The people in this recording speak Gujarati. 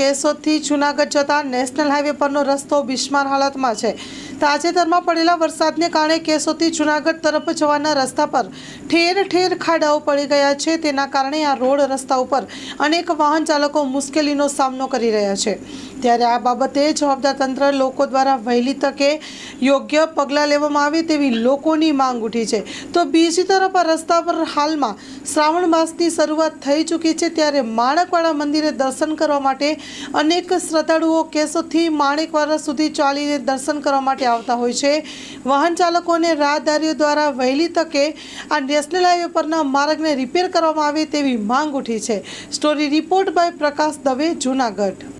કેશોદથી જૂનાગઢ જતા નેશનલ હાઈવે પરનો રસ્તો બિસ્માર હાલતમાં છે. તાજેતરમાં પડેલા વરસાદને કારણે કેસોથી જૂનાગઢ તરફ જવાના રસ્તા પર ઠેર ઠેર ખાડાઓ પડી ગયા છે. તેના કારણે આ રોડ રસ્તા ઉપર અનેક વાહન ચાલકો મુશ્કેલીનો સામનો કરી રહ્યા છે. ત્યારે આ બાબતે જવાબદાર તંત્ર લોકો દ્વારા વહેલી તકે યોગ્ય પગલાં લેવામાં આવે તેવી લોકોની માંગ ઉઠી છે. તો બીજી તરફ આ રસ્તા પર હાલમાં શ્રાવણ માસની શરૂઆત થઈ ચૂકી છે. ત્યારે માણકવાડા મંદિરે દર્શન કરવા માટે અનેક શ્રદ્ધાળુઓ કેસોથી માણેકવાડા સુધી ચાલીને દર્શન કરવા માટે આવતા હોય છે. વાહન ચાલકોને રાહદારીઓ દ્વારા વહેલી તકે આ નેશનલ હાઈવે પરના માર્ગને રિપેર કરવામાં આવે તેવી માંગ ઉઠી છે. Story report by Prakash Dave, Junagadh.